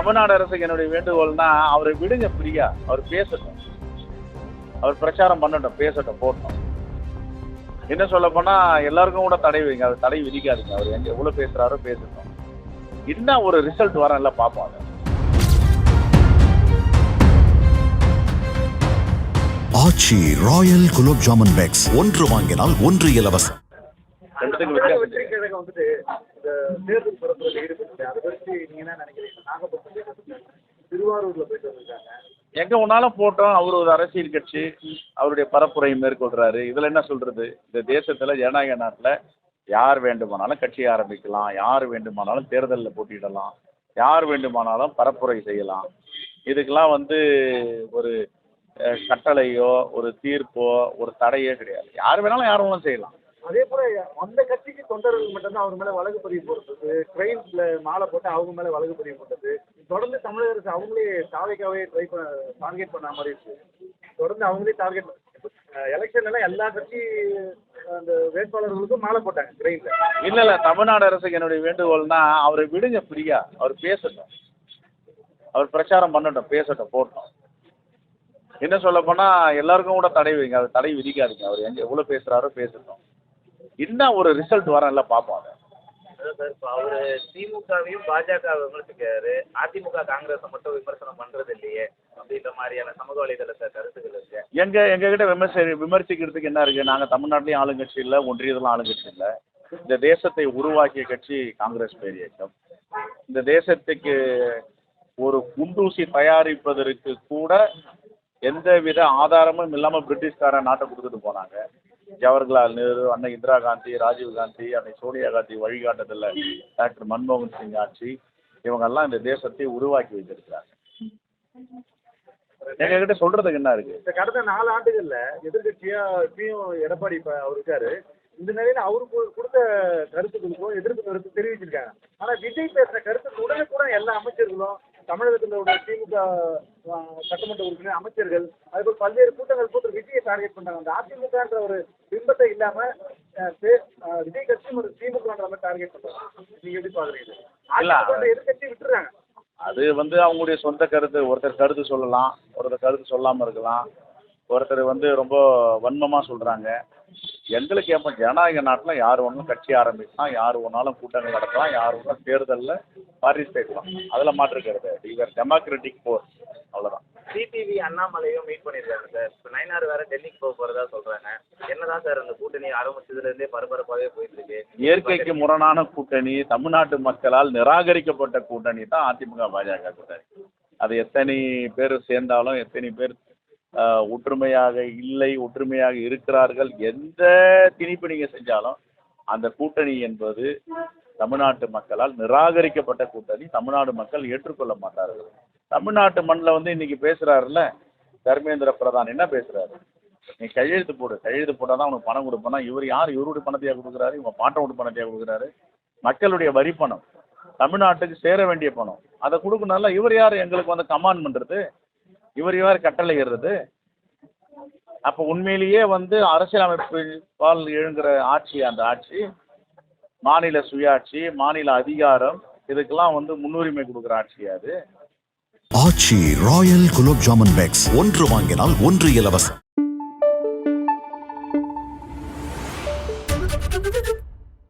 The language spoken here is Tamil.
தமிழ்நாடு அரசுக்கு என்னுடைய வேண்டுகோள்னா அவரை விடுங்க ஃப்ரீயா அவர் பேசட்டும். அவர் பிரச்சாரம் பண்ணட்டும் பேசட்டும் போட்டோம் என்ன சொல்ல போனா எல்லாருக்கும் கூட தடை வைங்க அவர் தடை விதிக்காதீங்க. அவர் எங்க எவ்வளவு பேசுறாரோ பேசட்டும். என்ன ஒரு ரிசல்ட் வரல பார்ப்போம் அதை. Aachi royal gulab jamun packs. ஒன்று வாங்கினால் ஒன்று இலவசம். ரெண்டுத்துக்கும் தமிழக வித்தியாசம் இந்த தேர்தல் பரப்புரையில் ஈடுபட்டு அதை பற்றி நீங்க என்ன நினைக்கிறீங்க? நாகப்பட்டினம் திருவாரூர்ல போயிட்டு வந்திருக்காங்க எங்க ஒன்னாலும் போட்டோம். அவர் ஒரு அரசியல் கட்சி. அவருடைய பரப்புரை மேற்கொள்றாரு. இதுல என்ன சொல்றது? இந்த தேசத்துல ஜனநாயக நாட்டுல யார் வேண்டுமானாலும் கட்சி ஆரம்பிக்கலாம். யார் வேண்டுமானாலும் தேர்தலில் போட்டியிடலாம். யார் வேண்டுமானாலும் பரப்புரை செய்யலாம். இதுக்கெல்லாம் வந்து ஒரு கட்டளையோ ஒரு தீர்ப்போ ஒரு தடையோ கிடையாது. யார் வேணாலும் யார் வேணாலும் செய்யலாம். அதே போல அந்த கட்சிக்கு தொண்டர்கள் மட்டும்தான் அவர் மேல வழக்கு பதிவு போடுறது ட்ரெயின்ஸ்ல மாலை போட்டு அவங்க மேல வழக்கு பதிவு போட்டது தொடர்ந்து தமிழக அரசு அவங்களே தாவைக்காவே ட்ரை பண்ண டார்கெட் பண்ண மாதிரி இருக்கு. தொடர்ந்து அவங்களே டார்கெட் எலெக்ஷன் எல்லாம் எல்லா கட்சி அந்த வேட்பாளர்களுக்கும் மாலை போட்டாங்க ட்ரெயின்ல இல்ல இல்ல தமிழ்நாடு அரசுக்கு என்னுடைய வேண்டுகோள்னா அவரை விடுங்க ஃப்ரீயா அவர் பேசட்டும். அவர் பிரச்சாரம் பண்ணட்டும் பேசட்டும் போட்டோம் என்ன சொல்ல போனால் எல்லாருக்கும் கூட தடை வைங்க அவர் தடை விதிக்காதீங்க. அவர் எங்கே எவ்வளோ பேசுகிறாரோ பேசட்டும். என்ன ஒரு ரிசல்ட் வரல பார்ப்போம் அதை. அவரு திமுகவையும் பாஜக விமர்சிக்கிறாரு. அதிமுக காங்கிரஸை மட்டும் விமர்சனம் பண்றது இல்லையே அப்படின்ற மாதிரியான சமூக வலைதளத்தை கருத்துக்கள் இருக்கு. எங்க எங்க கிட்ட விமர்சி விமர்சிக்கிறதுக்கு என்ன இருக்கு? நாங்க தமிழ்நாட்டிலையும் ஆளுங்கட்சி இல்ல ஒன்றியத்திலும் ஆளுங்கட்சி இல்ல. இந்த தேசத்தை உருவாக்கிய கட்சி காங்கிரஸ் பேர் இயக்கம். இந்த தேசத்துக்கு ஒரு குண்டூசி தயாரிப்பதற்கு கூட எந்தவித ஆதாரமும் இல்லாம பிரிட்டிஷ்காரன் நாட்டை கொடுத்துட்டு போனாங்க. ஜவஹர்லால் நேரு அன்னை இந்திரா காந்தி ராஜீவ் காந்தி அன்னை சோனியா காந்தி வழிகாட்டுதல்ல டாக்டர் மன்மோகன் சிங் ஆட்சி இவங்கெல்லாம் இந்த தேசத்தை உருவாக்கி வைத்திருக்கிறாங்க எங்க கிட்ட சொல்றதுக்கு என்ன இருக்கு? இந்த கடந்த நாலு ஆண்டுகள்ல எதிர்கட்சியா இப்பயும் எடப்பாடி இப்ப அவர் இருக்காரு. இந்த நிலையில அவருக்கு கொடுத்த கருத்துக்களுக்கும் எதிர்ப்பு கருத்து தெரிவிச்சிருக்காங்க. ஆனா விஜய் பேசுற கருத்துக்கு கூட எல்லா அமைச்சர்களும் தமிழகத்தில் உள்ள திமுக சட்டமன்ற உறுப்பினர் அமைச்சர்கள் அதுபோல் பல்வேறு கூட்டங்கள் போட்டு விஜயை டார்கெட் பண்றாங்க. அந்த அதிமுகன்ற ஒரு பிம்பத்தை இல்லாம விஜய் கட்சி ஒரு திமுகன்ற மாதிரி டார்கெட் பண்றாங்க. நீங்க எப்படி பாக்குறீங்க. அதிமுக எதிர்கட்சி விட்டுறாங்க. அது வந்து அவங்களுடைய சொந்த கருத்து. ஒருத்தர் கருத்து சொல்லலாம் ஒருத்தர் கருத்து சொல்லாமல் இருக்கலாம். ஒருத்தர் வந்து ரொம்ப வன்மமாக சொல்கிறாங்க எங்களுக்கு எப்போ ஜனநாயக நாட்டில் யார் வேணாலும் கட்சி ஆரம்பிக்கலாம் யார் வேணாலும் கூட்டங்கள் நடத்தலாம் யார் வேணாலும் தேர்தலில் பார்ட்டிசிபேட் பண்ணலாம் அதில் மாற்றுக்கிறது இவர் டெமோக்ராட்டிக் போர் அவ்வளோதான் சிடிவி அண்ணாமலையும் மீட் பண்ணியிருக்காங்க சார் இப்போ நைனார் வேற டெல்லிக்கு போக போறதா சொல்றாங்க. என்னதான் சார் அந்த கூட்டணி ஆரம்பிச்சதுல இருந்தே பரபரப்பாகவே போயிட்டு இருக்கு இயற்கைக்கு முரணான கூட்டணி தமிழ்நாட்டு மக்களால் நிராகரிக்கப்பட்ட கூட்டணி தான் அதிமுக பாஜக கூட்டணி. அது எத்தனை பேர் சேர்ந்தாலும் எத்தனை பேர் ஒற்றுமையாக இல்லை ஒற்றுமையாக இருக்கிறார்கள் எந்த திணிப்பு நீங்கள் செஞ்சாலும் அந்த கூட்டணி என்பது தமிழ்நாட்டு மக்களால் நிராகரிக்கப்பட்ட கூட்டணி. தமிழ்நாடு மக்கள் ஏற்றுக்கொள்ள மாட்டார்கள். தமிழ்நாட்டு மண்ணில் வந்து இன்னைக்கு பேசுறாருல்ல தர்மேந்திர பிரதான் என்ன பேசுறாரு? நீ கையெழுத்து போடு கையெழுத்து போட்டால் தான் உனக்கு பணம் கொடுப்பேனா? இவர் யார்? இவருடைய பணத்தையாக கொடுக்குறாரு? இவங்க பாட்டோட பணத்தையாக கொடுக்குறாரு? மக்களுடைய வரி பணம். தமிழ்நாட்டுக்கு சேர வேண்டிய பணம். அதை கொடுக்கணும்ல இவர் யார்? எங்களுக்கு வந்து கமாண்ட் பண்ணுறது இவர் யார் கட்டளையிடுறது. அப்போ உண்மையிலேயே வந்து அரசியலமைப்பால் எழுங்கிற ஆட்சி அந்த ஆட்சி மாநில சுயாட்சி மாநில அதிகாரம் இதுக்கெல்லாம் வந்து முன்னுரிமை கொடுக்குற ஆட்சி அது. ஆட்சி ராயல் குலோப் ஜாமுன் பேக்ஸ். ஒன்று வாங்கினால் ஒன்று இலவசம்.